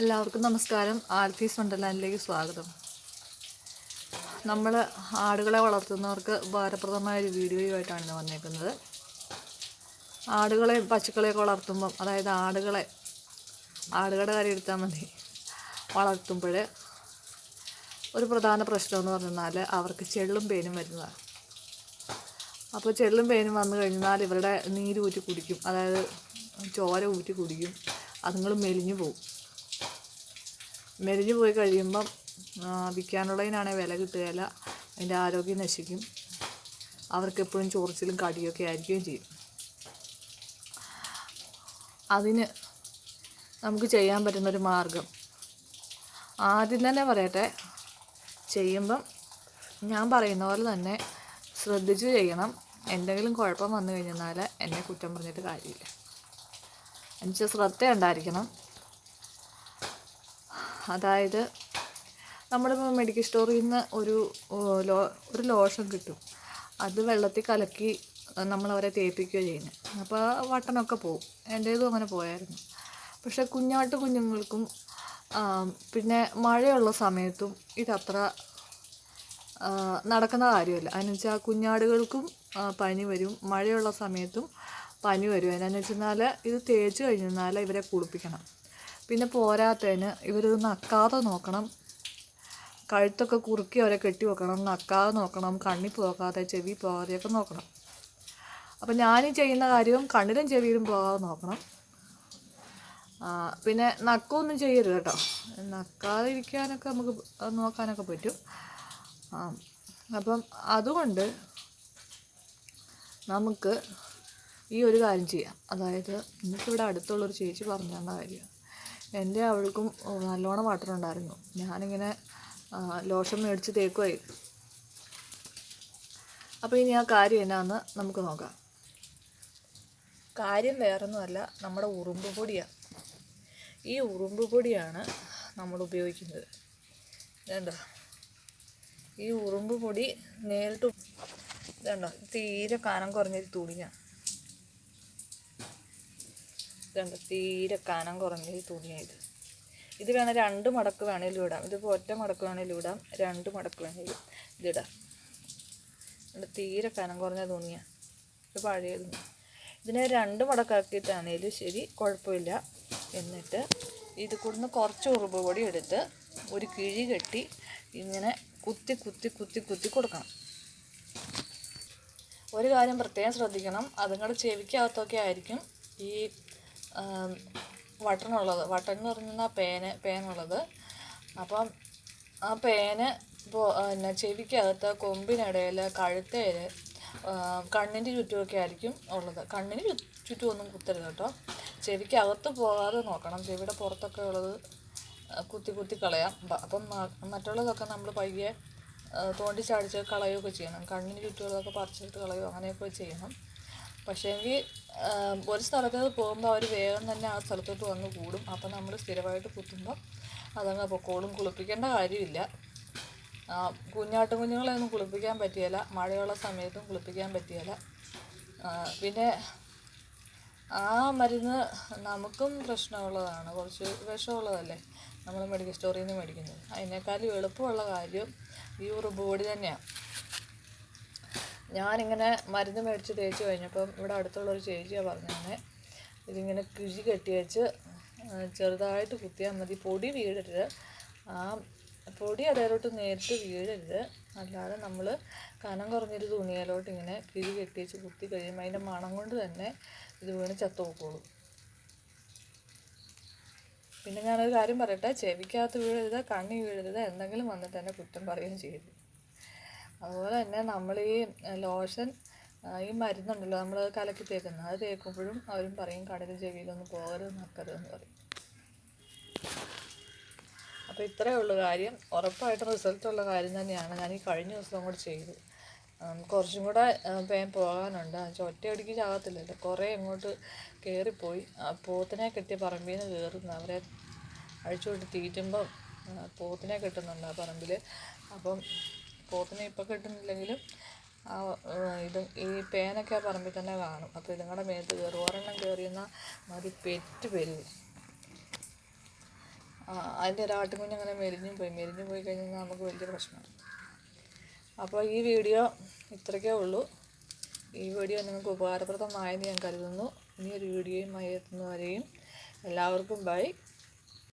എല്ലാവർക്കും നമസ്കാരം. ആർത്തീസ് വണ്ടർലാൻഡിലേക്ക് സ്വാഗതം. നമ്മൾ ആടുകളെ വളർത്തുന്നവർക്ക് ഉപകാരപ്രദമായ ഒരു വീഡിയോയുമായിട്ടാണ് ഇന്ന് വന്നേക്കുന്നത്. ആടുകളെയും പശുക്കളെയൊക്കെ വളർത്തുമ്പം അതായത് ആടുകളെ ആടുകളുടെ കാര്യം എടുത്താൽ മതി. വളർത്തുമ്പോൾ ഒരു പ്രധാന പ്രശ്നം എന്ന് പറഞ്ഞാൽ അവർക്ക് ചെള്ളും പേനും വരുന്നതാണ്. അപ്പോൾ ചെള്ളും പേനും വന്നു കഴിഞ്ഞാൽ ഇവരുടെ നീര് ഊറ്റി കുടിക്കും. അതായത് ചോര ഊറ്റി കുടിക്കും. അതുങ്ങൾ മെലിഞ്ഞു പോകും മെലിഞ്ഞു പോയി കഴിയുമ്പം ആ, വിൽക്കാനുള്ളതിനാണെങ്കിൽ വില കിട്ടുകയില്ല അതിന്റെ ആരോഗ്യം നശിക്കും. അവർക്ക് എപ്പോഴും ചൊറിച്ചിലും കടിയൊക്കെ ആയിരിക്കുകയും ചെയ്യും. അതിന് നമുക്ക് ചെയ്യാൻ പറ്റുന്നൊരു മാർഗം. ആദ്യം തന്നെ പറയട്ടെ ചെയ്യുമ്പം ഞാൻ പറയുന്ന പോലെ തന്നെ ശ്രദ്ധിച്ച് ചെയ്യണം. എന്തെങ്കിലും കുഴപ്പം വന്നു കഴിഞ്ഞാൽ എന്നെ കുറ്റം പറഞ്ഞിട്ട് കാര്യമില്ല. എന്നുവെച്ചാൽ ശ്രദ്ധ ഉണ്ടായിരിക്കണം. അതായത് നമ്മളിപ്പോൾ മെഡിക്കൽ സ്റ്റോറിൽ നിന്ന് ഒരു ലോ ഒരു ലോഷൻ കിട്ടും. അത് വെള്ളത്തിൽ കലക്കി നമ്മളവരെ തേപ്പിക്കുകയോ ചെയ്യുന്നത് അപ്പോൾ വട്ടനൊക്കെ പോകും എന്റേതും അങ്ങനെ പോയായിരുന്നു. പക്ഷെ കുഞ്ഞാട്ട് കുഞ്ഞുങ്ങൾക്കും പിന്നെ മഴയുള്ള സമയത്തും ഇതത്ര നടക്കുന്ന കാര്യമല്ല. അതിനുവെച്ചാൽ കുഞ്ഞാടുകൾക്കും പനി വരും. മഴയുള്ള സമയത്തും പനി വരും. എന്നാന്ന് വെച്ചെന്നാൽ ഇത് തേച്ച് കഴിഞ്ഞാൽ ഇവരെ കുളിപ്പിക്കണം. പിന്നെ പോരാത്തതിന് ഇവരിത് നക്കാതെ നോക്കണം. കഴുത്തൊക്കെ കുറുക്കി അവരെ കെട്ടി വെക്കണം. നക്കാതെ നോക്കണം. കണ്ണി പോകാതെ ചെവി പോകാതെയൊക്കെ നോക്കണം. അപ്പം ഞാനീ ചെയ്യുന്ന കാര്യവും കണ്ണിലും ചെവിയിലും പോകാതെ നോക്കണം. പിന്നെ നക്കമൊന്നും ചെയ്യരുത് കേട്ടോ. നക്കാതെ ഇരിക്കാനൊക്കെ നമുക്ക് നോക്കാനൊക്കെ പറ്റും. അപ്പം അതുകൊണ്ട് നമുക്ക് ഈ ഒരു കാര്യം ചെയ്യാം. അതായത് എനിക്കിവിടെ അടുത്തുള്ളൊരു ചേച്ചി പറഞ്ഞ കാര്യം. എന്റെ അവൾക്കും നല്ലോണം വാട്ടറുണ്ടായിരുന്നു ഞാനിങ്ങനെ ലോഷൻ മേടിച്ച് തേക്കുമായി അപ്പോൾ ഇനി ആ കാര്യം എന്നാന്ന് നമുക്ക് നോക്കാം. കാര്യം വേറൊന്നുമല്ല നമ്മുടെ ഉറുമ്പ് പൊടിയാണ് ഈ ഉറുമ്പ് പൊടിയാണ് നമ്മൾ ഉപയോഗിക്കുന്നത്. വേണ്ട ഈ ഉറുമ്പ് പൊടി നേരിട്ട് വേണ്ട തീരെ കനം കുറഞ്ഞൊരു തുണിയാണ് ഇതുണ്ട് തീരെ കനം കുറഞ്ഞ തുണിയായത്. ഇത് വേണം രണ്ട് മടക്ക് വേണേലും ഇടാം. ഇതിപ്പോൾ ഒറ്റ മടക്ക് വേണേലും ഇടാം. രണ്ട് മടക്ക് വേണേലും ഇതിടാം. ഇവിടെ തീരെ കനം കുറഞ്ഞ തുണിയാണ് ഇത് പഴയ തുണി ഇതിനെ രണ്ട് മടക്കാക്കിയിട്ടാണേലും ശരി കുഴപ്പമില്ല. എന്നിട്ട് ഇത് കൂടുന്ന് കുറച്ച് ഉറുമ്പ് പൊടി എടുത്ത് ഒരു കിഴി കെട്ടി ഇങ്ങനെ കുത്തി കുത്തി കുത്തി കുത്തി കൊടുക്കണം. ഒരു കാര്യം പ്രത്യേകം ശ്രദ്ധിക്കണം. അതുങ്ങളുടെ ചെവിക്കകത്തൊക്കെ ആയിരിക്കും ഈ വട്ടനുള്ളത് വട്ടൻ എന്ന് പറഞ്ഞാൽ പേന പേനുള്ളത്. അപ്പം ആ പേന് ഇപ്പോൾ പിന്നെ ചെവിക്കകത്ത് കൊമ്പിനിടയിൽ കഴുത്തേൽ കണ്ണിന്റെ ചുറ്റുമൊക്കെ ആയിരിക്കും ഉള്ളത്. കണ്ണിന് ചുറ്റും ഒന്നും കുത്തരുത് കേട്ടോ. ചെവിക്കകത്ത് പോകാതെ നോക്കണം. ചെവിയുടെ പുറത്തൊക്കെ ഉള്ളത് കുത്തി കുത്തി കളയാം. അപ്പം മറ്റുള്ളതൊക്കെ നമ്മൾ പയ്യെ തോണ്ടിച്ചാടിച്ച് തോണ്ടി ചാടിച്ച് കളയുകയൊക്കെ ചെയ്യണം. കണ്ണിന് ചുറ്റുമുള്ളതൊക്കെ പറിച്ചെടുത്ത് കളയുക അങ്ങനെയൊക്കെ ചെയ്യണം. പക്ഷേങ്കിൽ ഒരു സ്ഥലത്ത് പോകുമ്പോൾ അവർ വേഗം തന്നെ ആ സ്ഥലത്തോട്ട് വന്ന് കൂടും. അപ്പം നമ്മൾ സ്ഥിരമായിട്ട് കുത്തുമ്പോൾ അതങ്ങ് പൊക്കോളും. കുളിപ്പിക്കേണ്ട കാര്യമില്ല. കുഞ്ഞാട്ടും കുഞ്ഞുങ്ങളെ ഒന്നും കുളിപ്പിക്കാൻ പറ്റിയല്ല. മഴയുള്ള സമയത്തും കുളിപ്പിക്കാൻ പറ്റിയല്ല. പിന്നെ ആ മരുന്ന് നമുക്കും പ്രശ്നമുള്ളതാണ്. കുറച്ച് വിഷമുള്ളതല്ലേ? നമ്മൾ മെഡിക്കൽ സ്റ്റോറിൽ നിന്ന് മേടിക്കുന്നത്. അതിനേക്കാളും എളുപ്പമുള്ള കാര്യം ഈ ഉറുമ്പ് പൊടി തന്നെയാണ്. ഞാനിങ്ങനെ മരുന്ന് മേടിച്ച് തേച്ച് കഴിഞ്ഞപ്പം ഇവിടെ അടുത്തുള്ളൊരു ചേച്ചിയാണ് പറഞ്ഞത് ഇതിങ്ങനെ കിഴി കെട്ടി വെച്ച് ചെറുതായിട്ട് കുത്തിയാൽ മതി. പൊടി വീഴരുത്. ആ പൊടി അതേലോട്ട് നേരിട്ട് വീഴരുത്. അല്ലാതെ നമ്മൾ കനം കുറഞ്ഞൊരു തുണിയിലോട്ട് ഇങ്ങനെ കിഴി കെട്ടി വെച്ച് കുത്തി കഴിയുമ്പോൾ അതിന്റെ മണം കൊണ്ട് തന്നെ ഇത് വീണ് ചത്തു പോക്കോളും പിന്നെ ഞാനൊരു കാര്യം പറയട്ടെ. ചെവിക്കകത്ത് വീഴരുത് കണ്ണി വീഴരുത് എന്തെങ്കിലും വന്നിട്ട് എന്നെ കുറ്റം പറയുകയും ചെയ്യരുത്. അതുപോലെ തന്നെ നമ്മൾ ഈ ലോഷൻ ഈ മരുന്നുണ്ടല്ലോ നമ്മൾ കലക്കി തേക്കുന്നത് അത് തേക്കുമ്പോഴും അവരും പറയും കടൽ ചെവിയിലൊന്നും പോകരുത് നക്കരുതെന്ന് പറയും. അപ്പോൾ ഇത്രയേ ഉള്ളൂ കാര്യം. ഉറപ്പായിട്ടും റിസൾട്ടുള്ള കാര്യം തന്നെയാണ്. ഞാൻ ഈ കഴിഞ്ഞ ദിവസം കൂടി ചെയ്തു. കുറച്ചും കൂടെ പേൻ പോകാനുണ്ട്. ഒറ്റയടിക്ക് ചാകത്തില്ലല്ലോ. കുറേ ഇങ്ങോട്ട് കയറിപ്പോയി പോത്തിനെ കെട്ടിയ പറമ്പിൽ നിന്ന് കയറുന്നു അവരെ അഴിച്ചുവിട്ട് തീറ്റുമ്പം പോത്തിനെ കെട്ടുന്നുണ്ട് ആ പറമ്പിൽ അപ്പം പോത്തിനെ ഇപ്പം കിട്ടുന്നില്ലെങ്കിലും ആ ഇത് ഈ പേനൊക്കെ ആ പറമ്പിൽ തന്നെ കാണും. അപ്പോൾ ഇതുങ്ങളുടെ മേത്ത് കയറും ഒരെണ്ണം കയറിയെന്നാൽ മതി പെറ്റ് പെരുകും. അതിന്റെ ഒരു ആട്ടുകുഞ്ഞ് അങ്ങനെ മെരിഞ്ഞു പോയി. മെരിഞ്ഞു പോയി കഴിഞ്ഞാൽ നമുക്ക് വലിയ പ്രശ്നമാണ്. അപ്പോൾ ഈ വീഡിയോ ഇത്രയ്ക്കേ ഉള്ളൂ. ഈ വീഡിയോ നിങ്ങൾക്ക് ഉപകാരപ്രദമായെന്ന് ഞാൻ കരുതുന്നു. ഇനിയൊരു വീഡിയോയുമായി എത്തുന്നവരെയും എല്ലാവർക്കും ബൈ.